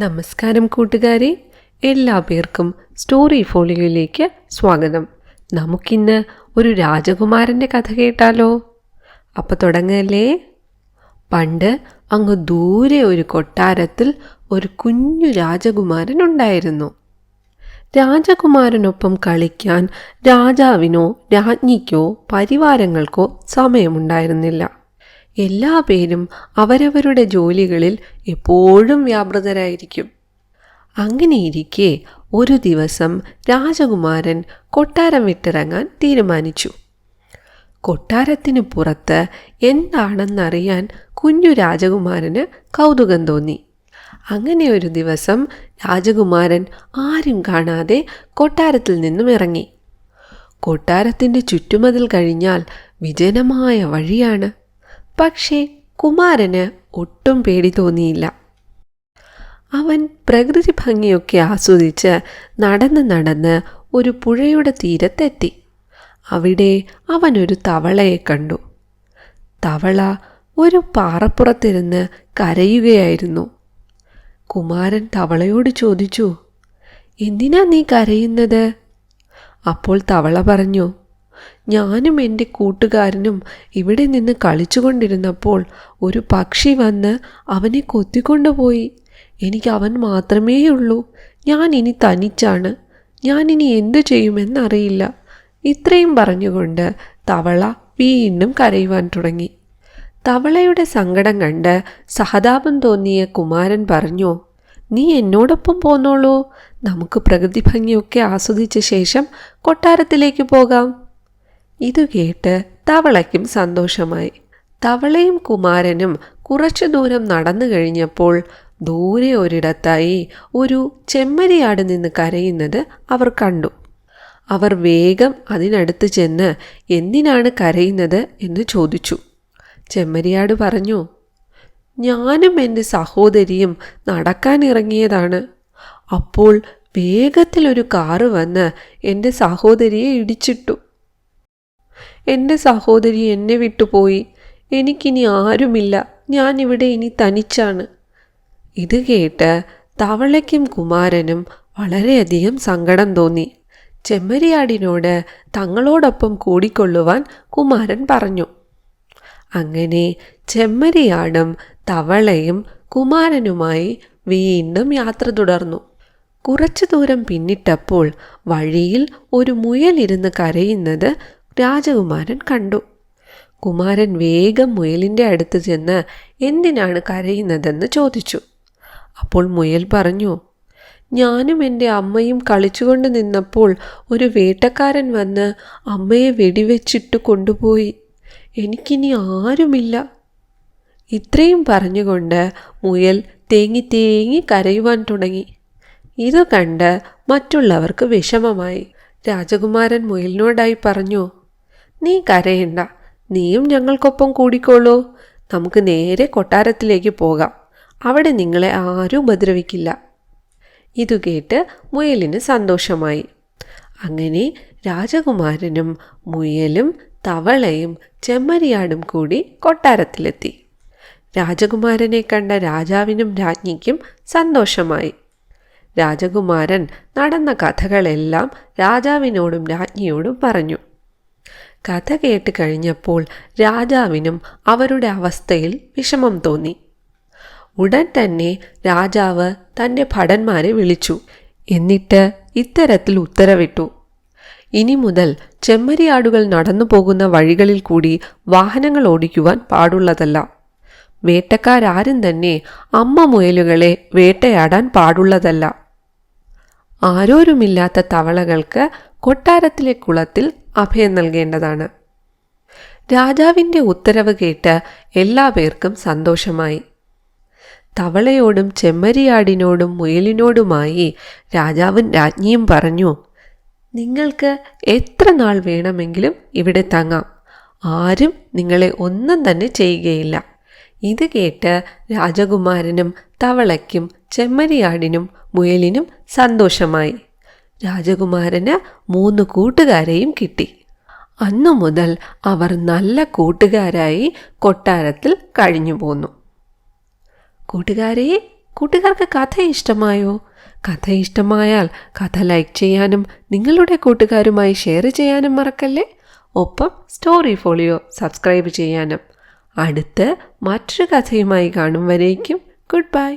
നമസ്കാരം കൂട്ടുകാരെ. എല്ലാ പേർക്കും സ്റ്റോറി ഫോളിയോയിലേക്ക് സ്വാഗതം. നമുക്കിന്ന് ഒരു രാജകുമാരന്റെ കഥ കേട്ടാലോ? അപ്പോൾ തുടങ്ങല്ലേ? പണ്ട് അങ്ങ് ദൂരെ ഒരു കൊട്ടാരത്തിൽ ഒരു കുഞ്ഞു രാജകുമാരൻ ഉണ്ടായിരുന്നു രാജകുമാരനൊപ്പം കളിക്കാൻ രാജാവിനോ രാജ്ഞിക്കോ പരിവാരങ്ങൾക്കോ സമയമുണ്ടായിരുന്നില്ല. എല്ലാ പേരും അവരവരുടെ ജോലികളിൽ എപ്പോഴും വ്യാപൃതരായിരിക്കും. അങ്ങനെയിരിക്കെ ഒരു ദിവസം രാജകുമാരൻ കൊട്ടാരം വിട്ടിറങ്ങാൻ തീരുമാനിച്ചു. കൊട്ടാരത്തിന് പുറത്ത് എന്താണെന്നറിയാൻ കുഞ്ഞു രാജകുമാരന് കൗതുകം തോന്നി. അങ്ങനെ ഒരു ദിവസം രാജകുമാരൻ ആരും കാണാതെ കൊട്ടാരത്തിൽ നിന്നും ഇറങ്ങി. കൊട്ടാരത്തിന്റെ ചുറ്റുമതിൽ കഴിഞ്ഞാൽ വിജനമായ വഴിയാണ്. പക്ഷേ കുമാരന് ഒട്ടും പേടി തോന്നിയില്ല. അവൻ പ്രകൃതി ഭംഗിയൊക്കെ ആസ്വദിച്ച് നടന്ന് നടന്ന് ഒരു പുഴയുടെ തീരത്തെത്തി. അവിടെ അവനൊരു തവളയെ കണ്ടു. തവള ഒരു പാറപ്പുറത്തിരുന്ന് കരയുകയായിരുന്നു. കുമാരൻ തവളയോട് ചോദിച്ചു എന്തിനാ നീ കരയുന്നത്? അപ്പോൾ തവള പറഞ്ഞു ഞാനും എന്റെ കൂട്ടുകാരനും ഇവിടെ നിന്ന് കളിച്ചുകൊണ്ടിരുന്നപ്പോൾ ഒരു പക്ഷി വന്ന് അവനെ കൊത്തിക്കൊണ്ടുപോയി. എനിക്ക് അവൻ മാത്രമേ ഉള്ളൂ ഞാൻ ഇനി തനിച്ചാണ്. ഞാൻ ഇനി എന്തു ചെയ്യുമെന്നറിയില്ല. ഇത്രയും പറഞ്ഞുകൊണ്ട് തവള വീണ്ടും കരയുവാൻ തുടങ്ങി. തവളയുടെ സങ്കടം കണ്ട് സഹതാപം തോന്നിയ കുമാരൻ പറഞ്ഞു നീ എന്നോടൊപ്പം പോന്നോളൂ. നമുക്ക് പ്രകൃതി ഭംഗിയൊക്കെ ആസ്വദിച്ച ശേഷം കൊട്ടാരത്തിലേക്ക് പോകാം. ഇത് കേട്ട് തവളയ്ക്കും സന്തോഷമായി. തവളയും കുമാരനും കുറച്ചു ദൂരം നടന്നു കഴിഞ്ഞപ്പോൾ ദൂരെ ഒരിടത്തായി ഒരു ചെമ്മരിയാട് നിന്ന് കരയുന്നത് അവർ കണ്ടു. അവർ വേഗം അതിനടുത്ത് ചെന്ന് എന്തിനാണ് കരയുന്നത് എന്ന് ചോദിച്ചു. ചെമ്മരിയാട് പറഞ്ഞു ഞാനും എന്റെ സഹോദരിയും നടക്കാനിറങ്ങിയതാണ് അപ്പോൾ വേഗത്തിലൊരു കാറ് വന്ന് എന്റെ സഹോദരിയെ ഇടിച്ചിട്ടു. എന്റെ സഹോദരി എന്നെ വിട്ടുപോയി. എനിക്കിനി ആരുമില്ല. ഞാനിവിടെ ഇനി തനിച്ചാണ്. ഇത് കേട്ട് തവളയ്ക്കും കുമാരനും വളരെയധികം സങ്കടം തോന്നി. ചെമ്മരിയാടിനോട് തങ്ങളോടൊപ്പം കൂടിക്കൊള്ളുവാൻ കുമാരൻ പറഞ്ഞു. അങ്ങനെ ചെമ്മരിയാടും തവളയും കുമാരനുമായി വീണ്ടും യാത്ര തുടർന്നു. കുറച്ചു ദൂരം പിന്നിട്ടപ്പോൾ വഴിയിൽ ഒരു മുയലിരുന്ന് കരയുന്നത് രാജകുമാരൻ കണ്ടു. കുമാരൻ വേഗം മുയലിന്റെ അടുത്ത് ചെന്ന് എന്തിനാണ് കരയുന്നതെന്ന് ചോദിച്ചു. അപ്പോൾ മുയൽ പറഞ്ഞു ഞാനും എന്റെ അമ്മയും കളിച്ചുകൊണ്ട് നിന്നപ്പോൾ ഒരു വേട്ടക്കാരൻ വന്ന് അമ്മയെ വെടിവെച്ചിട്ട് കൊണ്ടുപോയി. എനിക്കിനി ആരുമില്ല. ഇത്രയും പറഞ്ഞുകൊണ്ട് മുയൽ തേങ്ങി തേങ്ങി കരയുവാൻ തുടങ്ങി. ഇത് കണ്ട് മറ്റുള്ളവർക്ക് വിഷമമായി. രാജകുമാരൻ മുയലിനോടായി പറഞ്ഞു നീ കരയണ്ട. നീയും ഞങ്ങൾക്കൊപ്പം കൂടിക്കോളൂ. നമുക്ക് നേരെ കൊട്ടാരത്തിലേക്ക് പോകാം. അവിടെ നിങ്ങളെ ആരും ഉപദ്രവിക്കില്ല. ഇതു കേട്ട് മുയലിന് സന്തോഷമായി. അങ്ങനെ രാജകുമാരനും മുയലും തവളയും ചെമ്മരിയാടും കൂടി കൊട്ടാരത്തിലെത്തി. രാജകുമാരനെ കണ്ട രാജാവിനും രാജ്ഞിക്കും സന്തോഷമായി. രാജകുമാരൻ നടന്ന കഥകളെല്ലാം രാജാവിനോടും രാജ്ഞിയോടും പറഞ്ഞു. കഥ കേട്ട് കഴിഞ്ഞപ്പോൾ രാജാവിനും അവരുടെ അവസ്ഥയിൽ വിഷമം തോന്നി. ഉടൻ തന്നെ രാജാവ് തന്റെ ഭടന്മാരെ വിളിച്ചു. എന്നിട്ട് ഇത്തരത്തിൽ ഉത്തരവിട്ടു. ഇനി മുതൽ ചെമ്മരിയാടുകൾ നടന്നു പോകുന്ന വഴികളിൽ കൂടി വാഹനങ്ങൾ ഓടിക്കുവാൻ പാടുള്ളതല്ല. വേട്ടക്കാരും തന്നെ അമ്മ മുയലുകളെ വേട്ടയാടാൻ പാടുള്ളതല്ല. ആരോരുമില്ലാത്ത തവളകൾക്ക് കൊട്ടാരത്തിലെ കുളത്തിൽ അഭയം നൽകേണ്ടതാണ്. രാജാവിന്റെ ഉത്തരവ് കേട്ട് എല്ലാ പേർക്കും സന്തോഷമായി. തവളയോടും ചെമ്മരിയാടിനോടും മുയലിനോടുമായി രാജാവും രാജ്ഞിയും പറഞ്ഞു നിങ്ങൾക്ക് എത്ര നാൾ വേണമെങ്കിലും ഇവിടെ തങ്ങാം. ആരും നിങ്ങളെ ഒന്നും തന്നെ ചെയ്യുകയില്ല. ഇത് കേട്ട് രാജകുമാരനും തവളയ്ക്കും ചെമ്മരിയാടിനും മുയലിനും സന്തോഷമായി. രാജകുമാരന് മൂന്ന് കൂട്ടുകാരെയും കിട്ടി. അന്നു മുതൽ അവർ നല്ല കൂട്ടുകാരായി കൊട്ടാരത്തിൽ കഴിഞ്ഞു പോന്നു. കൂട്ടുകാരെ കൂട്ടുകാർക്ക് കഥ ഇഷ്ടമായോ? കഥ ഇഷ്ടമായാൽ കഥ ലൈക്ക് ചെയ്യാനും നിങ്ങളുടെ കൂട്ടുകാരുമായി ഷെയർ ചെയ്യാനും മറക്കല്ലേ? ഒപ്പം സ്റ്റോറി ഫോളിയോ സബ്സ്ക്രൈബ് ചെയ്യാനും. അടുത്ത് മറ്റൊരു കഥയുമായി കാണും വരേക്കും. Good bye.